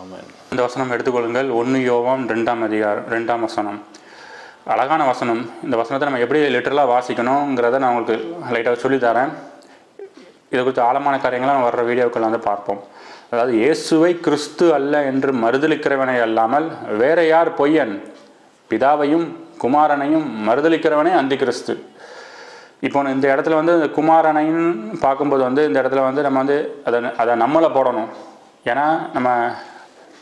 இந்த வசனம் எடுத்துக்கொள்ளுங்கள். ஒன்று யோவாம் ரெண்டாம் அதிகாரம் ரெண்டாம் வசனம். அழகான வசனம். இந்த வசனத்தை நம்ம எப்படி லிட்டரலாக வாசிக்கணுங்கிறத நான் உங்களுக்கு லைட்டாக சொல்லித்தரேன். இதை குறித்து ஆழமான காரியங்களை நான் வர்ற வீடியோக்கள் வந்து பார்ப்போம். அதாவது இயேசுவை கிறிஸ்து அல்ல என்று மறுதளிக்கிறவனை அல்லாமல் வேற யார் பொய்யன்? பிதாவையும் குமாரனையும் மறுதளிக்கிறவனே அந்தி கிறிஸ்து இப்போ இந்த இடத்துல வந்து இந்த குமாரனைன்னு பார்க்கும்போது வந்து இந்த இடத்துல வந்து நம்ம வந்து அதை அதை நம்மளை போடணும். ஏன்னா நம்ம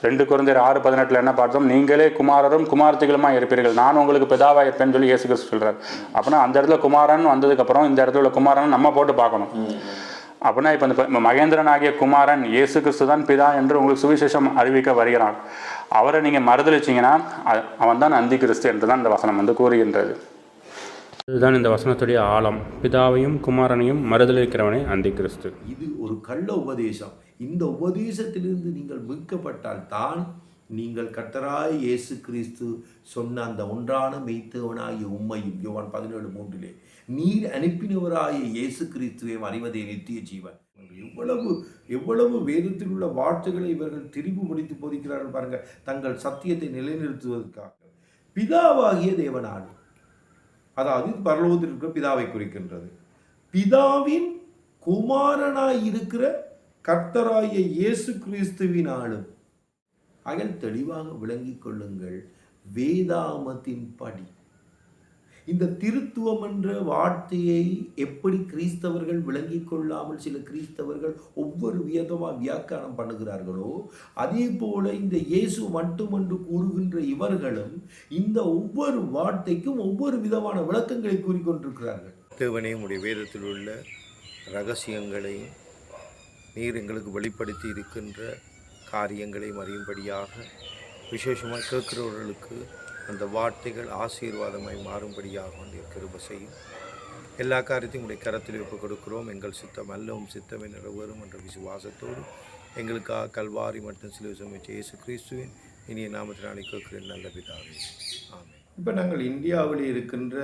ரெண்டு குழந்தையர் ஆறு பதினெட்டில் என்ன பார்த்தோம்? நீங்களே குமாரரும் குமாரத்திகளுமா இருப்பீர்கள். நான் உங்களுக்கு பிதாவா இருப்பேன்னு சொல்லி இயேசு கிறிஸ்து சொல்றார். அப்படின்னா அந்த இடத்துல குமாரன் வந்ததுக்கப்புறம் இந்த இடத்துல உள்ள குமாரன் நம்ம போட்டு பார்க்கணும். அப்படின்னா இப்போ இந்த மகேந்திரன் ஆகிய குமாரன் இயேசு கிறிஸ்து தான் பிதா என்று உங்களுக்கு சுவிசேஷம் அறிவிக்க வருகிறான். அவரை நீங்கள் மறுதளிச்சிங்கன்னா அவன் தான் அந்தி கிறிஸ்து என்று தான் இந்த வசனம் வந்து கூறுகின்றது. இதுதான் இந்த வசனத்துடைய ஆழம். பிதாவையும் குமாரனையும் மறுதளிக்கிறவனே அந்தி கிறிஸ்து. இது ஒரு கள்ள உபதேசம். இந்த உபதேசத்திலிருந்து நீங்கள் மீட்கப்பட்டால் தான் நீங்கள் கர்த்தராய் இயேசு கிறிஸ்து சொன்ன அந்த ஒன்றான மெய்த்தவனாகிய உண்மையும் யோவான் பதினேழு மூன்றிலே நீர் அனுப்பினவராய இயேசு கிறிஸ்துவையும் அறிவதே நித்திய ஜீவன். எவ்வளவு எவ்வளவு வேதத்தில் உள்ள வார்த்தைகளை இவர்கள் திரிவுபடுத்தி போதிக்கிறார்கள் பாருங்கள் தங்கள் சத்தியத்தை நிலைநிறுத்துவதற்காக. பிதாவாகிய தேவனானே அதாவது பரலோகத்தில் இருக்கிற பிதாவை குறிக்கின்றது. பிதாவின் குமாரனாய் இருக்கிற கர்த்தராய இயேசு கிறிஸ்துவினாலும் அகல் தெளிவாக விளங்கிக் கொள்ளுங்கள். வேதாமத்தின் படி. இந்த திருத்துவம் என்ற வார்த்தையை எப்படி கிறிஸ்தவர்கள் விளங்கிக் கொள்ளாமல் சில கிறிஸ்தவர்கள் ஒவ்வொரு விதமாக வியாக்கியானம் பண்ணுகிறார்களோ அதே போல இந்த இயேசு மட்டுமென்று கூறுகின்ற இவர்களும் இந்த ஒவ்வொரு வார்த்தைக்கும் ஒவ்வொரு விதமான விளக்கங்களை கூறிக்கொண்டிருக்கிறார்கள் தேவனே உடைய வேதத்தில் உள்ள ரகசியங்களையும் நீர் எங்களுக்கு வெளிப்படுத்தி இருக்கின்ற காரியங்களையும் அறியும்படியாக விசேஷமாக கேட்கிறவர்களுக்கு அந்த வார்த்தைகள் ஆசீர்வாதமாய் மாறும்படியாக நீர் கிருப செய்யும். எல்லா காரியத்தையும் உடைய கரத்தில் ஒப்புக் கொடுக்கிறோம். எங்கள் சித்தம் அல்லவும் சித்தமே நிறைவேறும் என்ற விசுவாசத்தோடு எங்களுக்காக கல்வாரி மற்றும் சிலுவை சுமச்ச இயேசு கிறிஸ்துவின் இனிய நாமத்தினாலே கேட்கிறேன். நல்ல பிதாவே. ஆமாம் இப்போ நாங்கள் இந்தியாவில் இருக்கின்ற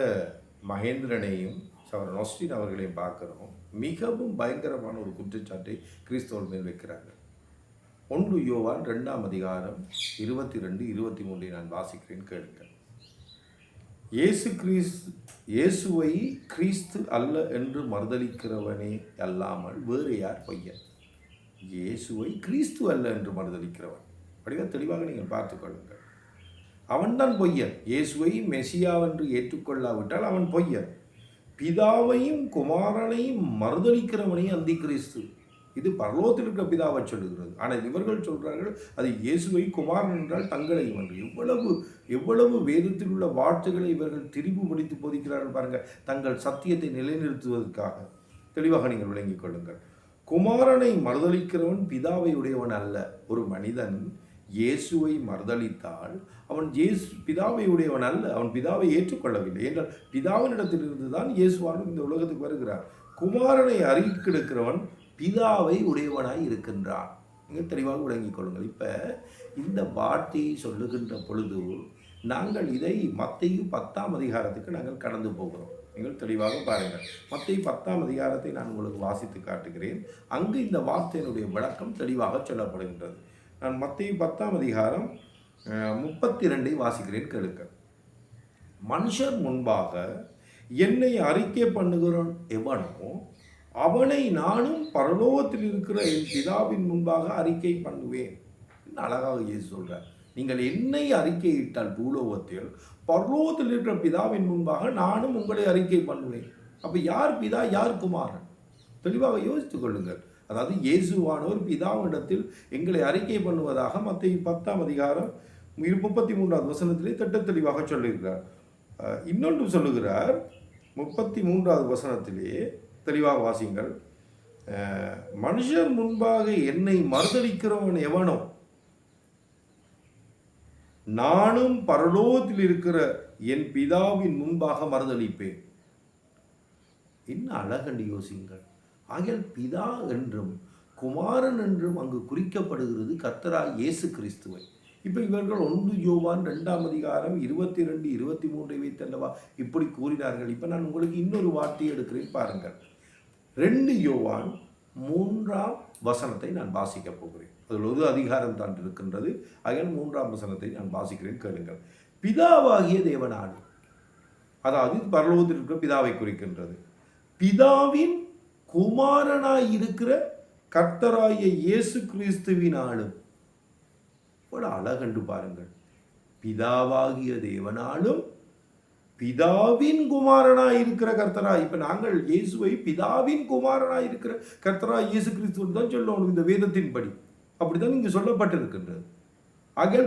மகேந்திரனையும் சவர் நொஸ்டின் அவர்களையும் பார்க்குறோம். மிகவும் பயங்கரமான ஒரு குற்றச்சாட்டை கிறிஸ்தவர் மேல் வைக்கிறாங்க. ஒன்று யோவான் ரெண்டாம் அதிகாரம் இருபத்தி ரெண்டு இருபத்தி மூன்றை நான் வாசிக்கிறேன் கேளுங்கள். இயேசு கிறிஸ்து இயேசுவை கிறிஸ்து அல்ல என்று மறுதளிக்கிறவனே அல்லாமல் வேறு யார் பொய்யன் இயேசுவை கிறிஸ்து அல்ல என்று மறுதளிக்கிறவன் அப்படிதான் தெளிவாக நீங்கள் பார்த்துக்கொள்ளுங்கள் அவன்தான் பொய்யன். இயேசுவை மெசியாவென்று ஏற்றுக்கொள்ளாவிட்டால் அவன் பொய்யன். பிதாவையும் குமாரனையும் மறுதளிக்கிறவனையும் அந்தி கிறிஸ்து இது பரலோகத்தில் இருக்கிற பிதாவை சொல்லுகிறது. ஆனால் இவர்கள் சொல்கிறார்கள் அது இயேசுவை குமாரன் என்றால் தங்களை என்று எவ்வளவு எவ்வளவு வேதத்தில் உள்ள வார்த்தைகளை இவர்கள் திரிவுபடுத்தி போதிக்கிறார்கள் பாருங்கள் தங்கள் சத்தியத்தை நிலைநிறுத்துவதற்காக. தெளிவாக நீங்கள் விளங்கிக் கொள்ளுங்கள். குமாரனை மறுதளிக்கிறவன் பிதாவை உடையவன் அல்ல. ஒரு மனிதன் இயேசுவை மறுதளித்தால் அவன் இயேசு பிதாவை உடையவன் அல்ல அவன் பிதாவை ஏற்றுக்கொள்ளவில்லை என்றால் பிதாவினிடத்திலிருந்து தான் இயேசுவானும் இந்த உலகத்துக்கு வருகிறார். குமாரனை அறிக்கெடுக்கிறவன் பிதாவை உடையவனாய் இருக்கின்றான். நீங்கள் தெளிவாக விளங்கிக் கொள்ளுங்கள். இப்போ இந்த வார்த்தையை சொல்லுகின்ற பொழுது நாங்கள் இதை மத்தையு பத்தாம் அதிகாரத்துக்கு நாங்கள் கடந்து போகிறோம். நீங்கள் தெளிவாக பாருங்கள். மத்திய பத்தாம் அதிகாரத்தை நான் உங்களுக்கு வாசித்து காட்டுகிறேன். அங்கு இந்த வார்த்தையினுடைய விளக்கம் தெளிவாக சொல்லப்படுகின்றது. நான் மத்திய பத்தாம் அதிகாரம் முப்பத்தி ரெண்டை வாசிக்கிறேன் கேளுங்கள் மனுஷர் முன்பாக என்னை அறிக்கை பண்ணுகிறோன் எவனோ அவனை நானும் பரலோகத்தில் இருக்கிற என் பிதாவின் முன்பாக அறிக்கை பண்ணுவேன். அழகாக இயேசு சொல்கிறார் நீங்கள் என்னை அறிக்கையிட்டால் பூலோகத்தில் பரலோகத்தில் இருக்கிற பிதாவின் முன்பாக நானும் உங்களை அறிக்கை பண்ணுவேன். அப்போ யார் பிதா யார் குமாரன்? தெளிவாக யோசித்துக் கொள்ளுங்கள். அதாவது இயேசுவானோர் பிதாவிடத்தில் எங்களை அறிக்கை பண்ணுவதாக மத்திய பத்தாம் அதிகாரம் முப்பத்தி மூன்றாவது வசனத்திலே திட்ட தெளிவாக சொல்லுகிறார் இன்னொன்று சொல்லுகிறார். முப்பத்தி மூன்றாவது வசனத்திலே தெளிவாக வாசிங்கள் மனுஷர் முன்பாக என்னை மறுதளிக்கிறவன் எவனோ? நானும் பரலோகத்தில் இருக்கிற என் பிதாவின் முன்பாக மறுதளிப்பேன் என்ன அழகண்டு யோசிங்கள் ஆகியால் பிதா என்றும் குமாரன் என்றும் அங்கு குறிக்கப்படுகிறது கத்தரா இயேசு கிறிஸ்துவை. இப்போ இவர்கள் ஒன்று யோவான் ரெண்டாம் அதிகாரம் இருபத்தி ரெண்டு இருபத்தி மூன்றை வைத்தல்லவா? இப்படி கூறினார்கள். இப்போ நான் உங்களுக்கு இன்னொரு வார்த்தையை எடுக்கிறேன் பாருங்கள். ரெண்டு யோவான் மூன்றாம் வசனத்தை நான் வாசிக்கப் போகிறேன். அதில் ஒரு அதிகாரம் தான் இருக்கின்றது. ஆகையால் மூன்றாம் வசனத்தை நான் வாசிக்கிறேன் கேளுங்கள். பிதாவாகிய தேவனாடு அதாவது பரலோகத்தில் இருக்கிற பிதாவை குறிக்கின்றது. பிதாவின் குமாரனாய் இருக்கிற கர்த்தராய இயேசு கிறிஸ்துவினாலும் இவ்வளோ அழகண்டு பாருங்கள். பிதாவாகிய தேவனாலும் பிதாவின் குமாரனாய் இருக்கிற கர்த்தராய் இப்போ நாங்கள் இயேசுவை பிதாவின் குமாரனாய் இருக்கிற கர்த்தராய் இயேசு கிறிஸ்துவன் தான் சொல்லணும் இந்த வேதத்தின்படி. அப்படித்தான் இங்கு சொல்லப்பட்டிருக்கின்றது. ஆக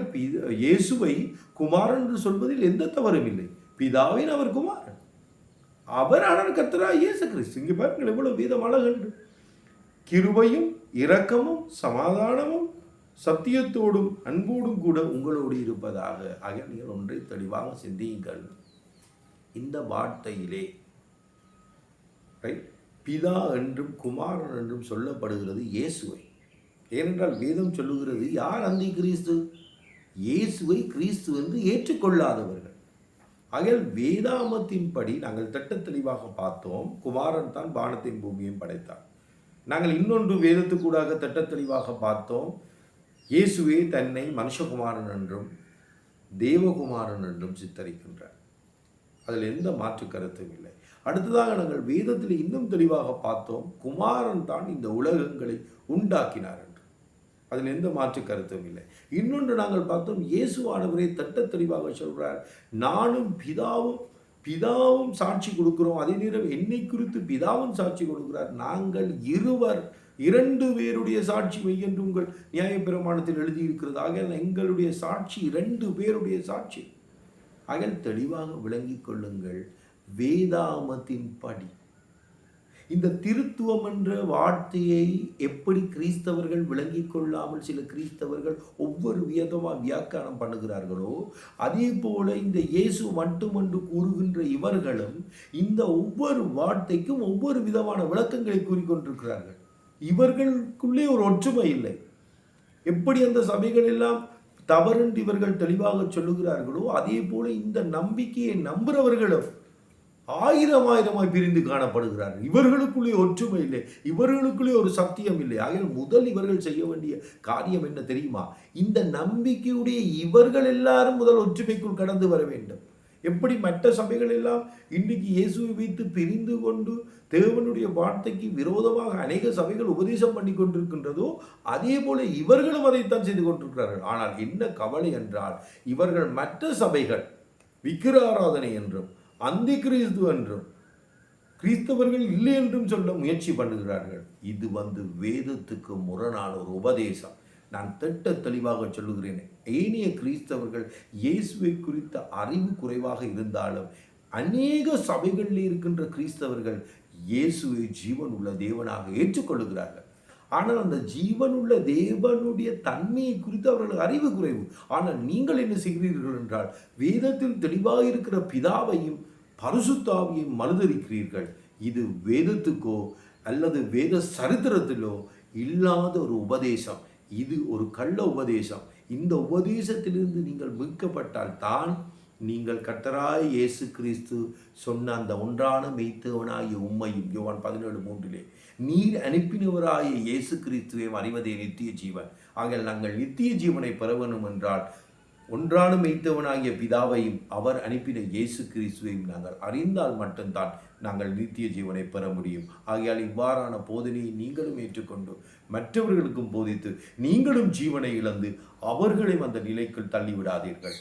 இயேசுவை குமாரன் என்று சொல்வதில் எந்த தவறும் இல்லை. பிதாவின் அவர் குமாரன். அவர் ஆனால் இயேசு கிறிஸ்து இங்கே பாருங்கள் எவ்வளோ வீதம் அழகன்று கிருபையும் இரக்கமும் சமாதானமும் சத்தியத்தோடும் அன்போடும் கூட உங்களோடு இருப்பதாக. ஆகிய நீங்கள் ஒன்றை தெளிவாக சிந்தியுங்கள். இந்த வார்த்தையிலே ரைட் பிதா என்றும் குமாரன் என்றும் சொல்லப்படுகிறது இயேசுவை. ஏனென்றால் வேதம் சொல்லுகிறது யார் அந்தி கிறிஸ்து? இயேசுவை கிறிஸ்து என்று ஏற்றுக்கொள்ளாதவர்கள். ஆகையால் வேதாமத்தின்படி நாங்கள் திட்ட தெளிவாக பார்த்தோம். குமாரன் தான் வானத்தையும் பூமியும் படைத்தான் நாங்கள் இன்னொன்று வேதத்துக்கூடாக திட்ட தெளிவாக பார்த்தோம். இயேசுவே தன்னை மனுஷகுமாரன் என்றும் தேவகுமாரன் என்றும் சித்தரிக்கின்றார். அதில் எந்த மாற்று கருத்தும் இல்லை. அடுத்ததாக நாங்கள் வேதத்தில் இன்னும் தெளிவாக பார்த்தோம். குமாரன் தான் இந்த உலகங்களை உண்டாக்கினார் அதில் எந்த மாற்று கருத்தும் இல்லை. இன்னொன்று நாங்கள் பார்த்தோம் இயேசுவானவரை தட்ட தெளிவாக சொல்கிறார் நானும் பிதாவும் பிதாவும் சாட்சி கொடுக்கிறோம். அதே நேரம் என்னை குறித்து பிதாவும் சாட்சி கொடுக்கிறார். நாங்கள் இருவர் இரண்டு பேருடைய சாட்சி மெய் என்று உங்கள் நியாயப்பிரமாணத்தில் எழுதியிருக்கிறது. ஆகையால் எங்களுடைய சாட்சி இரண்டு பேருடைய சாட்சி. அகல் தெளிவாக விளங்கிக் கொள்ளுங்கள். வேதாமத்தின் படி. இந்த திருத்துவம் என்ற வார்த்தையை எப்படி கிறிஸ்தவர்கள் விளங்கிக் கொள்ளாமல் சில கிறிஸ்தவர்கள் ஒவ்வொரு விதமாக வியாக்கியானம் பண்ணுகிறார்களோ அதே போல இந்த இயேசு மட்டுமன்று கூறுகின்ற இவர்களும் இந்த ஒவ்வொரு வார்த்தைக்கும் ஒவ்வொரு விதமான விளக்கங்களை கூறிக்கொண்டிருக்கிறார்கள். இவர்களுக்குள்ளே ஒரு ஒற்றுமை இல்லை. எப்படி அந்த சபைகள் எல்லாம் தவறென்று இவர்கள் தெளிவாக சொல்லுகிறார்களோ அதே போல இந்த நம்பிக்கையை நம்புகிறவர்களும் ஆயிரம் ஆயிரமாய் பிரிந்து காணப்படுகிறார்கள் இவர்களுக்குள்ளே ஒற்றுமை இல்லை. இவர்களுக்குள்ளே ஒரு சத்தியம் இல்லை. ஆகையால் முதல் இவர்கள் செய்ய வேண்டிய காரியம் என்ன தெரியுமா? இந்த நம்பிக்கையுடைய இவர்கள் எல்லாரும் முதல் ஒற்றுமைக்குள் கடந்து வர வேண்டும். எப்படி மற்ற சபைகள் எல்லாம் இன்னைக்கு இயேசுவை வைத்து பிரிந்து கொண்டு தேவனுடைய வார்த்தைக்கு விரோதமாக அநேக சபைகள் உபதேசம் பண்ணி கொண்டிருக்கின்றதோ அதே போல இவர்களும் அதைத்தான் செய்து கொண்டிருக்கிறார்கள். ஆனால் என்ன கவலை என்றால் இவர்கள் மற்ற சபைகள் விக்கிர ஆராதனை என்றும் அந்தி கிறிஸ்து என்றும் கிறிஸ்தவர்கள் இல்லை என்றும் சொல்ல முயற்சி பண்ணுகிறார்கள். இது வந்து வேதத்துக்கு முரணான ஒரு உபதேசம். நான் திட்ட தெளிவாக சொல்லுகிறேன். ஏனைய கிறிஸ்தவர்கள் இயேசுவை குறித்த அறிவு குறைவாக இருந்தாலும் அநேக சபைகளில் இருக்கின்ற கிறிஸ்தவர்கள் இயேசுவை ஜீவன் உள்ள தேவனாக ஏற்றுக்கொள்ளுகிறார்கள். ஆனால் அந்த ஜீவனுள்ள தேவனுடைய தன்மையை குறித்து அவர்களுக்கு அறிவு குறைவு. ஆனால் நீங்கள் என்ன செய்கிறீர்கள் என்றால் வேதத்தில் தெளிவாக இருக்கிற பிதாவையும் பரிசுத்தாவியை மறுதரிக்கிறீர்கள் இது வேதத்துக்கோ அல்லது வேத சரித்திரத்திலோ இல்லாத ஒரு உபதேசம். இது ஒரு கள்ள உபதேசம். இந்த உபதேசத்திலிருந்து நீங்கள் மீட்கப்பட்டால் தான் நீங்கள் கர்த்தராய் இயேசு கிறிஸ்து சொன்ன அந்த ஒன்றான மெய்த்தவனாகிய உண்மையும் யோவான் பதினேழு மூன்றிலே நீர் அனுப்பினவராய இயேசு கிறிஸ்துவையும் அறிவதே நித்திய ஜீவன். ஆகிய நாங்கள் நித்திய ஜீவனை பெற வேண்டும் என்றால் ஒன்றான மெய்த்தவனாகிய பிதாவையும் அவர் அனுப்பின இயேசு கிறிஸ்துவையும் நாங்கள் அறிந்தால் மட்டும்தான் நாங்கள் நித்திய ஜீவனை பெற முடியும். ஆகையால் இவ்வாறான போதனையை நீங்களும் ஏற்றுக்கொண்டு மற்றவர்களுக்கும் போதித்து நீங்களும் ஜீவனை இழந்து அவர்களையும் அந்த நிலைக்குள் தள்ளிவிடாதீர்கள்.